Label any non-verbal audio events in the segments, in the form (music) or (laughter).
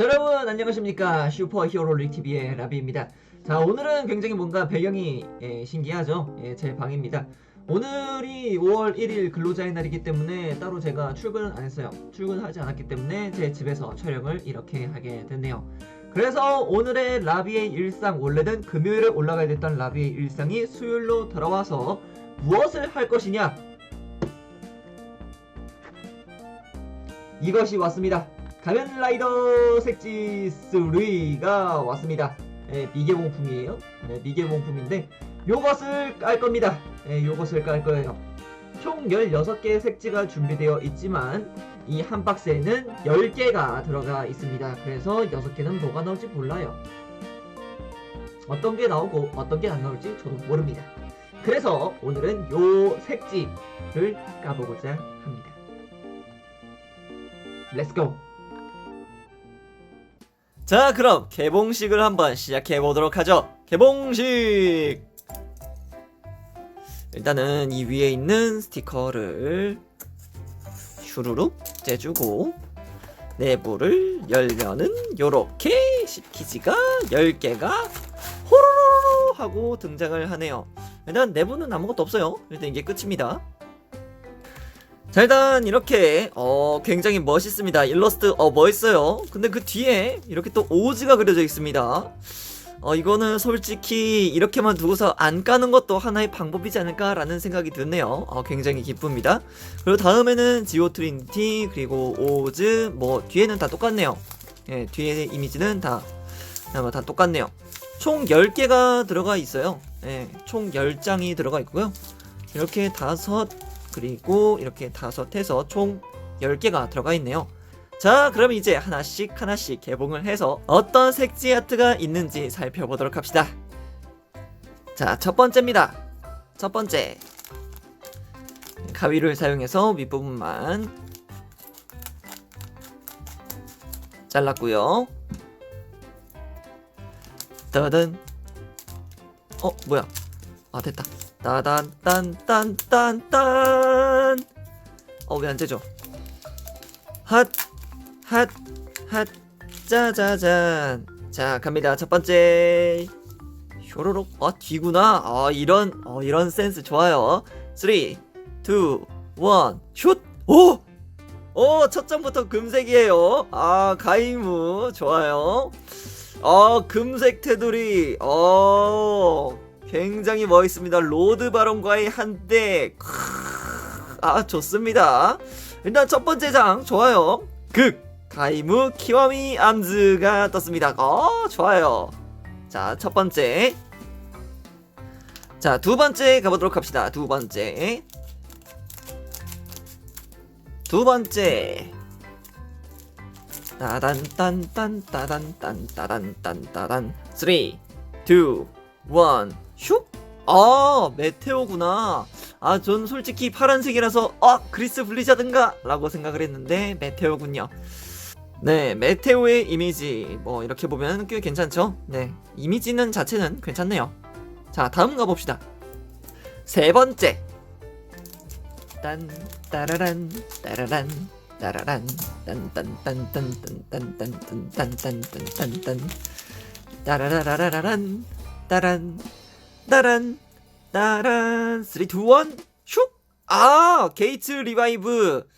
자 여러분 안녕하십니까. 슈퍼 히어로 릭TV의 라비입니다. 자 오늘은 굉장히 뭔가 배경이 예, 신기하죠. 예, 제 방입니다. 오늘이 5월 1일 근로자의 날이기 때문에 따로 제가 출근을 안 했어요. 출근하지 않았기 때문에 제 집에서 촬영을 이렇게 하게 됐네요. 그래서 오늘의 라비의 일상 원래는 금요일에 올라가야 됐던 라비의 일상이 수요일로 돌아와서 무엇을 할 것이냐? 이것이 왔습니다 가면 라이더 색지 3가 왔습니다. 예, 미개봉품이에요. 네, 미개봉품인데 요것을 깔 겁니다. 예, 요것을 깔 거예요. 총 16개의 색지가 준비되어 있지만 이 한 박스에는 10개가 들어가 있습니다. 그래서 6개는 뭐가 나올지 몰라요. 어떤 게 나오고 어떤 게 안 나올지 저도 모릅니다. 그래서 오늘은 요 색지를 까보고자 합니다. 렛츠고! 자 그럼 개봉식을 한번 시작해 보도록 하죠. 개봉식! 일단은 이 위에 있는 스티커를 슈루룩 째주고 내부를 열면은 요렇게 시키지가 10개가 호로로 하고 등장을 하네요. 일단 내부는 아무것도 없어요. 일단 이게 끝입니다 자 일단 이렇게 어 굉장히 멋있습니다. 일러스트 어 멋있어요. 근데 그 뒤에 이렇게 또 오즈가 그려져 있습니다. 어 이거는 솔직히 이렇게만 두고서 안 까는 것도 하나의 방법이지 않을까라는 생각이 드네요. 어 굉장히 기쁩니다. 그리고 다음에는 지오 트리니티 그리고 오즈 뭐 뒤에는 다 똑같네요. 예 뒤에 이미지는 다 아마 다 똑같네요. 총 10개가 들어가 있어요. 예 총 10장이 들어가 있고요. 이렇게 다섯 그리고 이렇게 다섯 해서 총 10개가 들어가 있네요. 자, 그럼 이제 하나씩 하나씩 개봉을 해서 어떤 색지 아트가 있는지 살펴보도록 합시다. 자, 첫 번째입니다. 첫 번째. 가위를 사용해서 윗부분만 잘랐고요. 따단. 어, 뭐야? 아, 됐다. 따단 딴딴 딴. 어, 왜 안 되죠? 핫, 핫, 핫, 짜자잔. 자, 갑니다. 첫 번째. 쇼로록. 아, 뒤구나. 아, 이런, 어, 이런 센스 좋아요. 3, 2, 1, 슛! 오! 오, 첫 장부터 금색이에요. 아, 가이무. 좋아요. 어, 금색 테두리. 어, 굉장히 멋있습니다. 로드 바론과의 한대. 아, 좋습니다. 일단 첫 번째 장 좋아요. 극 가이무 키와미 암즈가 떴습니다. 어, 좋아요. 자, 첫 번째. 자, 두 번째 가보도록 합시다. 두 번째. 두 번째. 따단 딴딴 따단 딴 따단 딴 따단 3 2 1 슉! 아, 메테오구나. 아, 전 솔직히 파란색이라서, 아, 그리스 블리자든가? 라고 생각을 했는데, 메테오군요. 네, 메테오의 이미지, 뭐, 이렇게 보면 꽤 괜찮죠? 네, 이미지는 자체는 괜찮네요. 자, 다음 가봅시다. 세 번째. 딴, 따라란, 따라란, 따라란, 딴, 딴, 딴, 딴, 딴, 딴, 딴, 딴, 딴, 딴, 딴, 딴, 따라라라라란, 따란, 따란 따란. 3 2 1 슉! 아 게이츠 리바이브.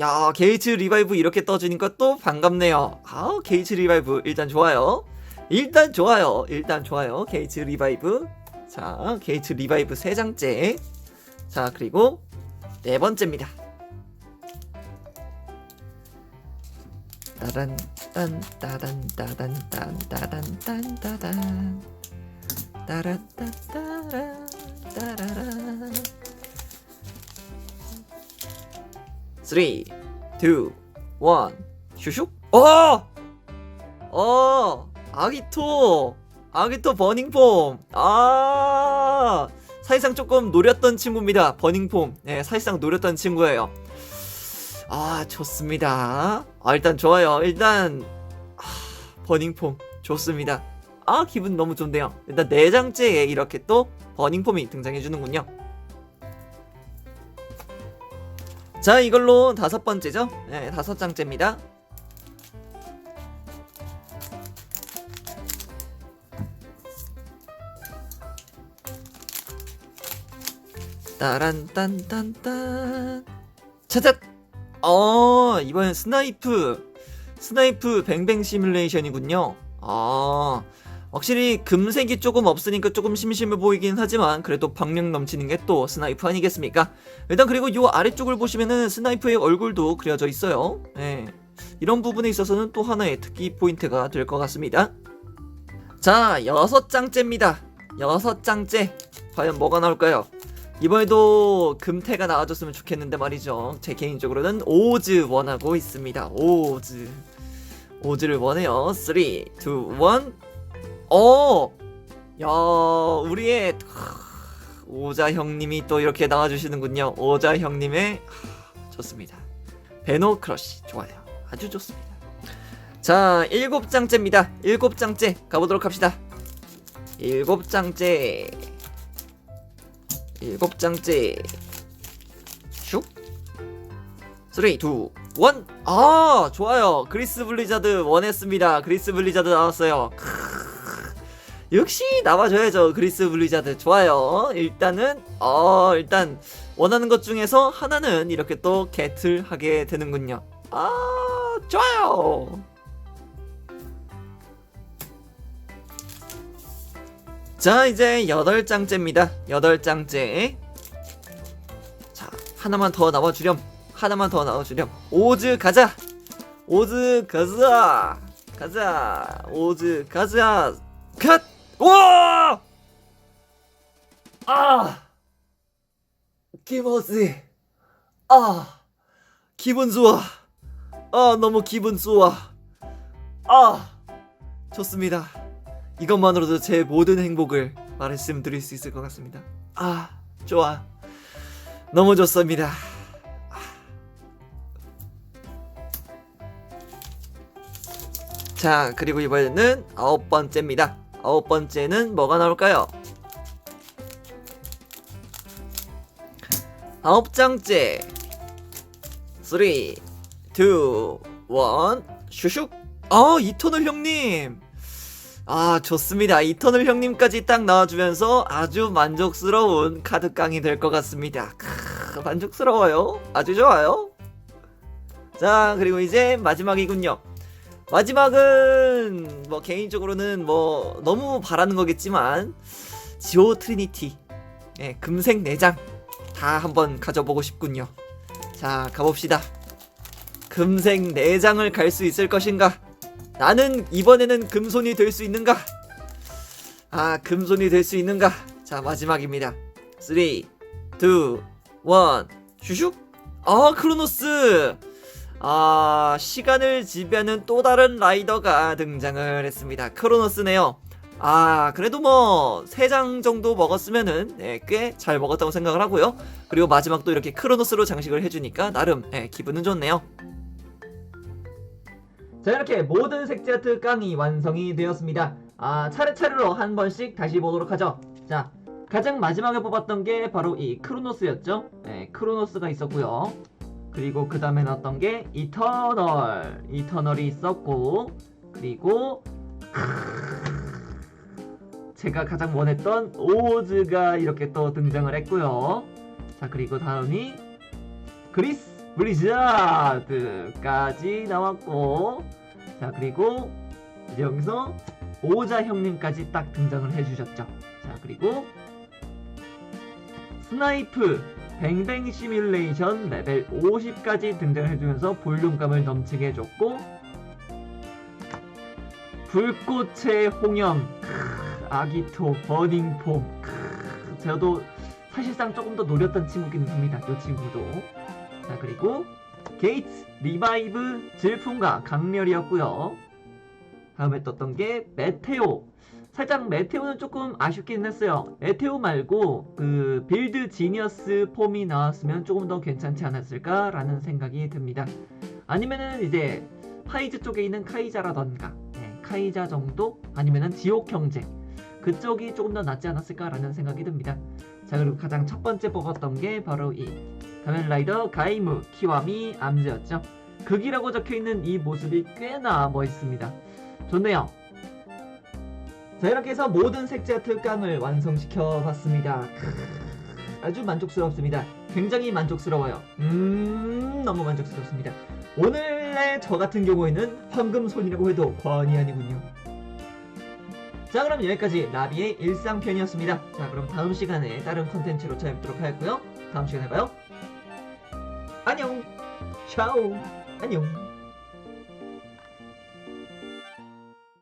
야 게이츠 리바이브 이렇게 떠주니까 또 반갑네요. 아 게이츠 리바이브. 일단 좋아요. 일단 좋아요. 일단 좋아요. 게이츠 리바이브. 자 게이츠 리바이브 세 장째. 자 그리고 네 번째입니다. 따단 딴 따단 따단 딴 따단 딴 따단 따라따따라 따라라 3 2 1 슈슉 어! 어! 아기토 아기토 버닝폼 아 사실상 조금 노렸던 친구입니다 버닝폼 네 사실상 노렸던 친구예요 아 좋습니다 아 일단 좋아요 일단 아, 버닝폼 좋습니다 아 기분 너무 좋은데요. 일단 네 내장재에 이렇게 또 버닝폼이 등장해주는군요. 자 이걸로 다섯 번째죠. 네, 다섯 장째입니다. 따란딴딴딴 찾았 어 이번엔 스나이프 스나이프 뱅뱅 시뮬레이션이군요 아 확실히 금색이 조금 없으니까 조금 심심해 보이긴 하지만 그래도 박력 넘치는 게 또 스나이프 아니겠습니까 일단 그리고 요 아래쪽을 보시면은 스나이프의 얼굴도 그려져 있어요 예 이런 부분에 있어서는 또 하나의 특기 포인트가 될 것 같습니다 자 여섯 장째입니다 여섯 장째 과연 뭐가 나올까요 이번에도 금태가 나와줬으면 좋겠는데 말이죠. 제 개인적으로는 오즈 원하고 있습니다. 오즈. 오즈를 원해요. 3, 2, 1. 어! 야, 우리의 크, 오자 형님이 또 이렇게 나와주시는군요. 오자 형님의 하, 좋습니다. 베노 크러쉬 좋아요. 아주 좋습니다. 자, 일곱 장째입니다. 일곱 장째 가보도록 합시다. 일곱 장째. 일곱 장째 슉 3, 2, 1 아, 좋아요. 그리스 블리자드 원했습니다. 그리스 블리자드 나왔어요. 크으, 역시 나와줘야죠. 그리스 블리자드. 좋아요. 일단은, 어, 일단, 원하는 것 중에서 하나는 이렇게 또 게틀 하게 되는군요. 아, 좋아요. 자 이제 여덟 장째입니다 여덟 장째 자 하나만 더 나와주렴 하나만 더 나와주렴 오즈 가자 오즈 가자 가자 오즈 가자 컷 우와 아아 기분 좋아 아 너무 기분 좋아 아 좋습니다 이것만으로도 제 모든 행복을 말씀드릴 수 있을 것 같습니다. 아, 좋아. 너무 좋습니다. 자, 그리고 이번에는 아홉 번째입니다. 아홉 번째는 뭐가 나올까요? 아홉 장째. 3, 2, 1, 슈슉. 아, 이터널 형님. 아 좋습니다 이터널 형님까지 딱 나와주면서 아주 만족스러운 카드깡이 될 것 같습니다 크, 만족스러워요 아주 좋아요 자 그리고 이제 마지막이군요 마지막은 뭐 개인적으로는 뭐 너무 바라는 거겠지만 지오 트리니티 예, 금색 내장 다 한번 가져보고 싶군요 자 가봅시다 금색 내장을 갈 수 있을 것인가 나는 이번에는 금손이 될 수 있는가? 아, 금손이 될 수 있는가? 자, 마지막입니다. 3, 2, 1, 슈슉! 아, 크로노스! 아, 시간을 지배하는 또 다른 라이더가 등장을 했습니다. 크로노스네요. 아, 그래도 뭐, 3장 정도 먹었으면은, 예, 꽤잘 먹었다고 생각을 하고요. 그리고 마지막 또 이렇게 크로노스로 장식을 해주니까, 나름, 예, 기분은 좋네요. 자 이렇게 모든 색지 아트 깡이 완성이 되었습니다 아 차례차례로 한 번씩 다시 보도록 하죠 자 가장 마지막에 뽑았던 게 바로 이 크로노스였죠 네, 크로노스가 있었고요 그리고 그 다음에 나왔던 게? 이터널. 이터널이 있었고 그리고 (laughs) 제가 가장 원했던 오즈가 이렇게 또 등장을 했고요. 자 그리고 다음이 그리스 블리자드까지 나왔고 자 그리고 이제 여기서 오자 형님까지 딱 등장을 해주셨죠. 자 그리고 스나이프 뱅뱅 시뮬레이션 레벨 50까지 등장을 해주면서 볼륨감을 넘치게 해줬고 불꽃의 홍염 크, 아기토 버닝폼 크, 저도 사실상 조금 더 노렸던 친구긴 합니다 이 친구도. 자 그리고 게이트 리바이브 질풍과 강렬이었고요. 다음에 떴던 게? 메테오 살짝 메테오는 조금 아쉽긴 했어요 메테오 말고 그 빌드 지니어스 폼이 나왔으면 조금 더 괜찮지 않았을까 라는 생각이 듭니다 아니면은 이제 파이즈 쪽에 있는 카이자라던가 네, 카이자 정도 아니면은 지옥 형제 그쪽이 조금 더 낫지 않았을까 라는 생각이 듭니다 자 그리고 가장 첫 번째 뽑았던 게 바로 이 가면라이더 가이무 키와미 암즈였죠. 극이라고 적혀있는 이 모습이 꽤나 멋있습니다. 좋네요. 자 이렇게 해서 모든 색제 특강을 완성시켜 봤습니다. 아주 만족스럽습니다. 굉장히 만족스러워요. 음, 너무 만족스럽습니다. 오늘의 저 같은 경우에는 황금손이라고 해도 과언이 아니군요. 자, 그럼 여기까지 나비의 일상편이었습니다. 자, 그럼 다음 시간에 다른 컨텐츠로 찾아뵙도록 하겠고요. 다음 시간에 봐요. 안녕. 샤오. 안녕.